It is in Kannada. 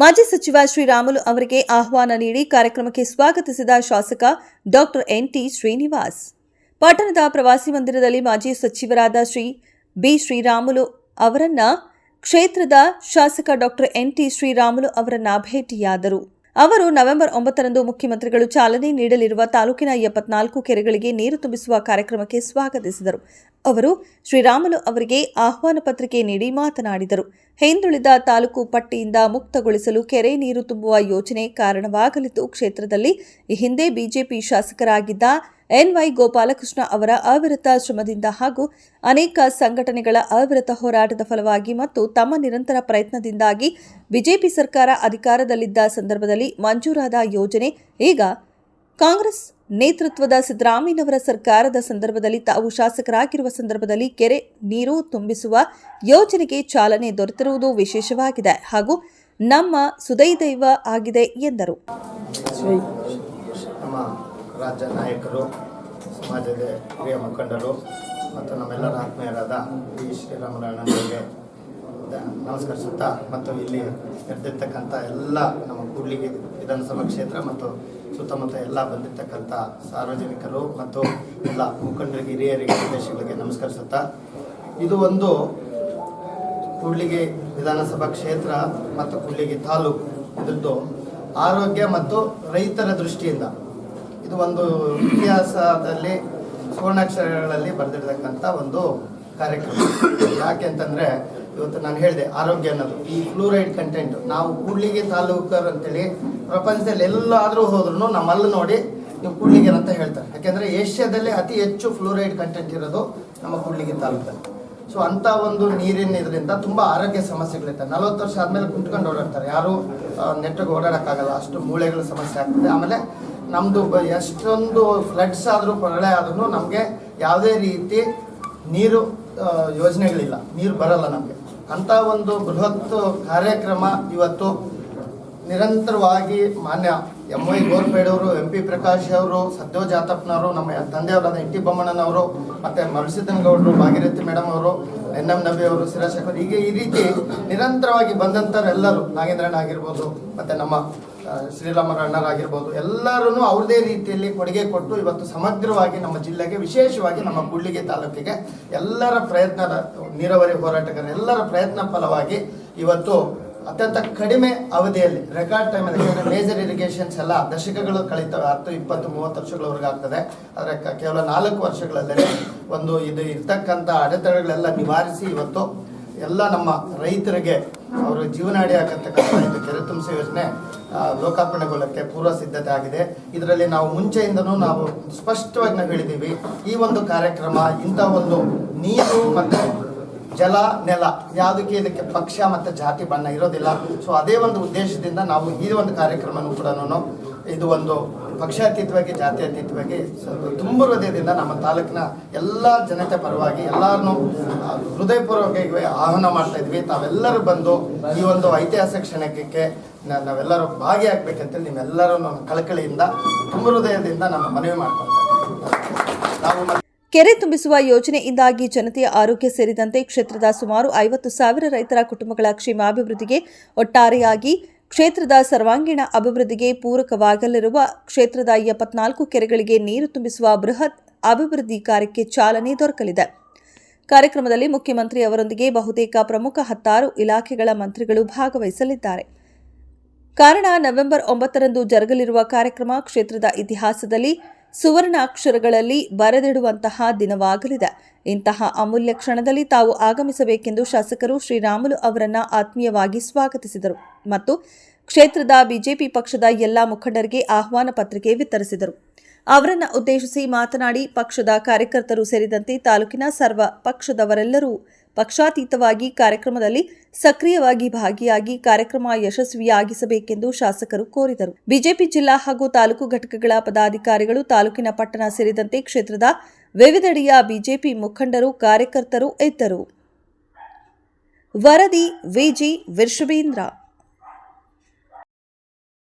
ಮಾಜಿ ಸಚಿವ ಶ್ರೀರಾಮುಲು ಅವರಿಗೆ ಆಹ್ವಾನ ನೀಡಿ ಕಾರ್ಯಕ್ರಮಕ್ಕೆ ಸ್ವಾಗತಿಸಿದ ಶಾಸಕ ಡಾಕ್ಟರ್ ಎನ್ಟಿ ಶ್ರೀನಿವಾಸ್. ಪಟ್ಟಣದ ಪ್ರವಾಸಿ ಮಂದಿರದಲ್ಲಿ ಮಾಜಿ ಸಚಿವರಾದ ಶ್ರೀ ಬಿ ಶ್ರೀರಾಮುಲು ಅವರನ್ನ ಕ್ಷೇತ್ರದ ಶಾಸಕ ಡಾಕ್ಟರ್ ಎನ್ಟಿ ಶ್ರೀರಾಮುಲು ಅವರನ್ನ ಭೇಟಿಯಾದರು. ಅವರು ನವೆಂಬರ್ ಒಂಬತ್ತರಂದು ಮುಖ್ಯಮಂತ್ರಿಗಳು ಚಾಲನೆ ನೀಡಲಿರುವ ತಾಲೂಕಿನ ಎಪ್ಪತ್ನಾಲ್ಕು ಕೆರೆಗಳಿಗೆ ನೀರು ತುಂಬಿಸುವ ಕಾರ್ಯಕ್ರಮಕ್ಕೆ ಸ್ವಾಗತಿಸಿದರು. ಅವರು ಶ್ರೀರಾಮುಲು ಅವರಿಗೆ ಆಹ್ವಾನ ಪತ್ರಿಕೆ ನೀಡಿ ಮಾತನಾಡಿದರು. ಹಿಂದುಳಿದ ತಾಲೂಕು ಪಟ್ಟಿಯಿಂದ ಮುಕ್ತಗೊಳಿಸಲು ಕೆರೆ ನೀರು ತುಂಬುವ ಯೋಜನೆ ಕಾರಣವಾಗಲಿದ್ದು, ಕ್ಷೇತ್ರದಲ್ಲಿ ಈ ಹಿಂದೆ ಬಿಜೆಪಿ ಶಾಸಕರಾಗಿದ್ದ ಎನ್ವೈ ಗೋಪಾಲಕೃಷ್ಣ ಅವರ ಅವಿರತ ಶ್ರಮದಿಂದ ಹಾಗೂ ಅನೇಕ ಸಂಘಟನೆಗಳ ಅವಿರತ ಹೋರಾಟದ ಫಲವಾಗಿ ಮತ್ತು ತಮ್ಮ ನಿರಂತರ ಪ್ರಯತ್ನದಿಂದಾಗಿ ಬಿಜೆಪಿ ಸರ್ಕಾರ ಅಧಿಕಾರದಲ್ಲಿದ್ದ ಸಂದರ್ಭದಲ್ಲಿ ಮಂಜೂರಾದ ಯೋಜನೆ, ಈಗ ಕಾಂಗ್ರೆಸ್ ನೇತೃತ್ವದ ಸಿದ್ದರಾಮಯ್ಯನವರ ಸರ್ಕಾರದ ಸಂದರ್ಭದಲ್ಲಿ ತಾವು ಶಾಸಕರಾಗಿರುವ ಸಂದರ್ಭದಲ್ಲಿ ಕೆರೆ ನೀರು ತುಂಬಿಸುವ ಯೋಜನೆಗೆ ಚಾಲನೆ ದೊರೆತಿರುವುದು ವಿಶೇಷವಾಗಿದೆ ಹಾಗೂ ನಮ್ಮ ಸುದೈದೈವ ಆಗಿದೆ ಎಂದರು. ರಾಜ್ಯ ನಾಯಕರು, ಸಮಾಜದ ಹಿರಿಯ ಮುಖಂಡರು ಮತ್ತು ನಮ್ಮೆಲ್ಲರ ಆತ್ಮೀಯರಾದ ವಿ. ಶ್ರೀರಾಮರಾಯಣ್ಣನವರಿಗೆ ನಮಸ್ಕರಿಸುತ್ತಾ ಮತ್ತು ಇಲ್ಲಿ ನಡೆದಿರ್ತಕ್ಕಂಥ ಎಲ್ಲ ನಮ್ಮ ಕೂಡ್ಲಿಗಿ ವಿಧಾನಸಭಾ ಕ್ಷೇತ್ರ ಮತ್ತು ಸುತ್ತಮುತ್ತ ಎಲ್ಲ ಬಂದಿರ್ತಕ್ಕಂಥ ಸಾರ್ವಜನಿಕರು ಮತ್ತು ಎಲ್ಲ ಮುಖಂಡರಿಗೆ, ಹಿರಿಯರಿಗೆ ಉದ್ದೇಶಗಳಿಗೆ ನಮಸ್ಕರಿಸುತ್ತಾ, ಇದು ಒಂದು ಕೂಡ್ಲಿಗಿ ವಿಧಾನಸಭಾ ಕ್ಷೇತ್ರ ಮತ್ತು ಕೂಡ್ಲಿಗಿ ತಾಲೂಕು. ಇದ್ರದ್ದು ಆರೋಗ್ಯ ಮತ್ತು ರೈತರ ದೃಷ್ಟಿಯಿಂದ ಇದು ಒಂದು ಇತಿಹಾಸದಲ್ಲಿ ಸುವರ್ಣಾಕ್ಷರಗಳಲ್ಲಿ ಬರೆದಿರ್ತಕ್ಕಂಥ ಒಂದು ಕಾರ್ಯಕ್ರಮ. ಯಾಕೆ ಅಂತಂದರೆ, ಇವತ್ತು ನಾನು ಹೇಳಿದೆ, ಆರೋಗ್ಯ ಅನ್ನೋದು. ಈ ಫ್ಲೂರೈಡ್ ಕಂಟೆಂಟ್ ನಾವು ಕೂಡ್ಲಿಗೆ ತಾಲೂಕರ್ ಅಂತೇಳಿ, ಪ್ರಪಂಚದಲ್ಲಿ ಎಲ್ಲಾದರೂ ಹೋದ್ರೂ ನಮ್ಮಲ್ಲಿ ನೋಡಿ ನೀವು ಕೂಡ್ಲಿಗೆ ಅಂತ ಹೇಳ್ತಾರೆ. ಯಾಕೆಂದರೆ ಏಷ್ಯಾದಲ್ಲಿ ಅತಿ ಹೆಚ್ಚು ಫ್ಲೂರೈಡ್ ಕಂಟೆಂಟ್ ಇರೋದು ನಮ್ಮ ಕೂಡ್ಲಿಗೆ ತಾಲೂಕಲ್ಲಿ ಸೊ ಅಂತ ಒಂದು ನೀರಿನ ಇದರಿಂದ ತುಂಬ ಆರೋಗ್ಯ ಸಮಸ್ಯೆಗಳಿರ್ತವೆ ನಲವತ್ತು ವರ್ಷ ಆದಮೇಲೆ ಕುಂಟ್ಕೊಂಡು ಓಡಾಡ್ತಾರೆ. ಯಾರು ನೆಟ್ಟಿಗೆ ಓಡಾಡೋಕ್ಕಾಗಲ್ಲ. ಅಷ್ಟು ಮೂಳೆಗಳ ಸಮಸ್ಯೆ ಆಗ್ತದೆ. ಆಮೇಲೆ ನಮ್ದು ಬ- ಎಷ್ಟೊಂದು ಫ್ಲಡ್ಸ್ ಆದರೂ ಪ್ರಳಯ ಆದ್ರೂ ನಮಗೆ ಯಾವುದೇ ರೀತಿ ನೀರು ಯೋಜನೆಗಳಿಲ್ಲ. ನೀರು ಬರಲ್ಲ ನಮಗೆ. ಅಂತ ಒಂದು ಬೃಹತ್ ಕಾರ್ಯಕ್ರಮ ಇವತ್ತು ನಿರಂತರವಾಗಿ ಮಾನ್ಯ ಎಂ ವೈ ಗೋರ್ಪೇಡವರು, ಎಂ ಪಿ ಪ್ರಕಾಶ್ ಅವರು, ಸದ್ಯೋ ಜಾತಪ್ಪನವರು ನಮ್ಮ ತಂದೆಯವರಾದ ಹೆಟ್ಟಿ ಟಿ ಬೊಮ್ಮಣ್ಣನವರು ಮತ್ತು ಮರುಸಿದ್ದನಗೌಡರು ಭಾಗೀರಥಿ ಮೇಡಮ್ ಅವರು, ಎನ್ ಎಂ ನಬಿ ಅವರು ಸಿರಾಶೇಖರ್ ಹೀಗೆ ಈ ರೀತಿ ನಿರಂತರವಾಗಿ ಬಂದಂಥವರೆಲ್ಲರೂ ನಾಗೇಂದ್ರಣ್ಣ ಆಗಿರ್ಬೋದು, ಮತ್ತೆ ನಮ್ಮ ಶ್ರೀರಾಮರ ಅಣ್ಣರಾಗಿರ್ಬೋದು ಎಲ್ಲರೂ ಅವ್ರದೇ ರೀತಿಯಲ್ಲಿ ಕೊಡುಗೆ ಕೊಟ್ಟು ಇವತ್ತು ಸಮಗ್ರವಾಗಿ ನಮ್ಮ ಜಿಲ್ಲೆಗೆ, ವಿಶೇಷವಾಗಿ ನಮ್ಮ ಕೂಡ್ಲಿಗೆ ತಾಲೂಕಿಗೆ ಎಲ್ಲರ ಪ್ರಯತ್ನದ ನೀರಾವರಿ ಹೋರಾಟಗಾರ ಎಲ್ಲರ ಪ್ರಯತ್ನ ಫಲವಾಗಿ ಇವತ್ತು ಅತ್ಯಂತ ಕಡಿಮೆ ಅವಧಿಯಲ್ಲಿ ರೆಕಾರ್ಡ್ ಟೈಮಲ್ಲಿ ಮೇಜರ್ ಇರಿಗೇಷನ್ಸ್ ಎಲ್ಲ ದಶಕಗಳು ಕಳೀತವೆ ಹತ್ತು, ಇಪ್ಪತ್ತು, ಮೂವತ್ತು ವರ್ಷಗಳವರೆಗೆ ಆಗ್ತದೆ. ಆದರೆ ಕೇವಲ ನಾಲ್ಕು ವರ್ಷಗಳಲ್ಲೇ ಒಂದು ಇದು ಇರ್ತಕ್ಕಂಥ ಅಡೆತಡೆಗಳೆಲ್ಲ ನಿವಾರಿಸಿ ಇವತ್ತು ಎಲ್ಲ ನಮ್ಮ ರೈತರಿಗೆ ಅವರ ಜೀವನಾಡಿ ಆಗತಕ್ಕಂಥ ಇದು ಕೆರೆ ತುಂಬಿಸಿ ಯೋಜನೆ ಲೋಕಾರ್ಪಣೆಗೊಳ್ಳಕ್ಕೆ ಪೂರ್ವ ಸಿದ್ಧತೆ ಆಗಿದೆ. ಇದರಲ್ಲಿ ನಾವು ಮುಂಚೆಯಿಂದನೂ ನಾವು ಸ್ಪಷ್ಟವಾಗಿ ನಾವು ಹೇಳಿದ್ದೀವಿ, ಈ ಒಂದು ಕಾರ್ಯಕ್ರಮ ಇಂಥ ಒಂದು ನೀರು ಮತ್ತು ಜಲ, ನೆಲ ಯಾವುದಕ್ಕೆ ಇದಕ್ಕೆ ಪಕ್ಷ ಮತ್ತು ಜಾತಿ ಬಣ್ಣ ಇರೋದಿಲ್ಲ. ಸೊ ಅದೇ ಒಂದು ಉದ್ದೇಶದಿಂದ ನಾವು ಈ ಒಂದು ಕಾರ್ಯಕ್ರಮನೂ ಕೂಡ ಇದು ಒಂದು ಪಕ್ಷಾತೀತವಾಗಿ, ಜಾತ್ಯತೀತವಾಗಿ ತುಂಬ ಹೃದಯದಿಂದ ನಮ್ಮ ತಾಲೂಕಿನ ಎಲ್ಲ ಜನತೆ ಪರವಾಗಿ ಎಲ್ಲರನ್ನೂ ಹೃದಯಪೂರ್ವಕವಾಗಿ ಆಹ್ವಾನ ಮಾಡ್ತಾ ಇದ್ವಿ. ತಾವೆಲ್ಲರೂ ಬಂದು ಈ ಒಂದು ಐತಿಹಾಸಿಕ ಕ್ಷಣಕ್ಕೆ ನಾವೆಲ್ಲರೂ ಭಾಗಿಯಾಗಬೇಕಂತೇಳಿ ನಿಮ್ಮೆಲ್ಲರೂ ನಮ್ಮ ಕಳಕಳಿಯಿಂದ ತುಂಬ ಹೃದಯದಿಂದ ನಮ್ಮ ಮನವಿ ಮಾಡ್ಕೊಳ್ತೇನೆ ನಾವು ಕೆರೆ ತುಂಬಿಸುವ ಯೋಜನೆಯಿಂದಾಗಿ ಜನತೆಯ ಆರೋಗ್ಯ ಸೇರಿದಂತೆ ಕ್ಷೇತ್ರದ ಸುಮಾರು ಐವತ್ತು ಸಾವಿರ ರೈತರ ಕುಟುಂಬಗಳ ಕ್ಷೇಮಾಭಿವೃದ್ಧಿಗೆ ಒಟ್ಟಾರೆಯಾಗಿ ಕ್ಷೇತ್ರದ ಸರ್ವಾಂಗೀಣ ಅಭಿವೃದ್ಧಿಗೆ ಪೂರಕವಾಗಲಿರುವ ಕ್ಷೇತ್ರದ ಎಪ್ಪತ್ನಾಲ್ಕು ಕೆರೆಗಳಿಗೆ ನೀರು ತುಂಬಿಸುವ ಬೃಹತ್ ಅಭಿವೃದ್ಧಿ ಕಾರ್ಯಕ್ಕೆ ಚಾಲನೆ ದೊರಕಲಿದೆ. ಕಾರ್ಯಕ್ರಮದಲ್ಲಿ ಮುಖ್ಯಮಂತ್ರಿ ಅವರೊಂದಿಗೆ ಬಹುತೇಕ ಪ್ರಮುಖ ಹತ್ತಾರು ಇಲಾಖೆಗಳ ಮಂತ್ರಿಗಳು ಭಾಗವಹಿಸಲಿದ್ದಾರೆ. ಕಾರಣ ನವೆಂಬರ್ ಒಂಬತ್ತರಂದು ಜರುಗಲಿರುವ ಕಾರ್ಯಕ್ರಮ ಕ್ಷೇತ್ರದ ಇತಿಹಾಸದಲ್ಲಿ ಸುವರ್ಣಾಕ್ಷರಗಳಲ್ಲಿ ಬರೆದಿಡುವಂತಹ ದಿನವಾಗಲಿದೆ. ಇಂತಹ ಅಮೂಲ್ಯ ಕ್ಷಣದಲ್ಲಿ ತಾವು ಆಗಮಿಸಬೇಕೆಂದು ಶಾಸಕರು ಶ್ರೀರಾಮುಲು ಅವರನ್ನ ಆತ್ಮೀಯವಾಗಿ ಸ್ವಾಗತಿಸಿದರು ಮತ್ತು ಕ್ಷೇತ್ರದ ಬಿಜೆಪಿ ಪಕ್ಷದ ಎಲ್ಲಾ ಮುಖಂಡರಿಗೆ ಆಹ್ವಾನ ಪತ್ರಿಕೆ ವಿತರಿಸಿದರು. ಅವರನ್ನ ಉದ್ದೇಶಿಸಿ ಮಾತನಾಡಿ ಪಕ್ಷದ ಕಾರ್ಯಕರ್ತರು ಸೇರಿದಂತೆ ತಾಲೂಕಿನ ಸರ್ವ ಪಕ್ಷದವರೆಲ್ಲರೂ ಪಕ್ಷಾತೀತವಾಗಿ ಕಾರ್ಯಕ್ರಮದಲ್ಲಿ ಸಕ್ರಿಯವಾಗಿ ಭಾಗಿಯಾಗಿ ಕಾರ್ಯಕ್ರಮ ಯಶಸ್ವಿಯಾಗಿಸಬೇಕೆಂದು ಶಾಸಕರು ಕೋರಿದರು. ಬಿಜೆಪಿ ಜಿಲ್ಲಾ ಹಾಗೂ ತಾಲೂಕು ಘಟಕಗಳ ಪದಾಧಿಕಾರಿಗಳು ತಾಲೂಕಿನ ಪಟ್ಟಣ ಸೇರಿದಂತೆ ಕ್ಷೇತ್ರದ ವಿವಿಧೆಡೆಯ ಬಿಜೆಪಿ ಮುಖಂಡರು, ಕಾರ್ಯಕರ್ತರು ಇದ್ದರು. ವರದಿ ವಿಜಿ ವಿಶ್ವೇಂದ್ರ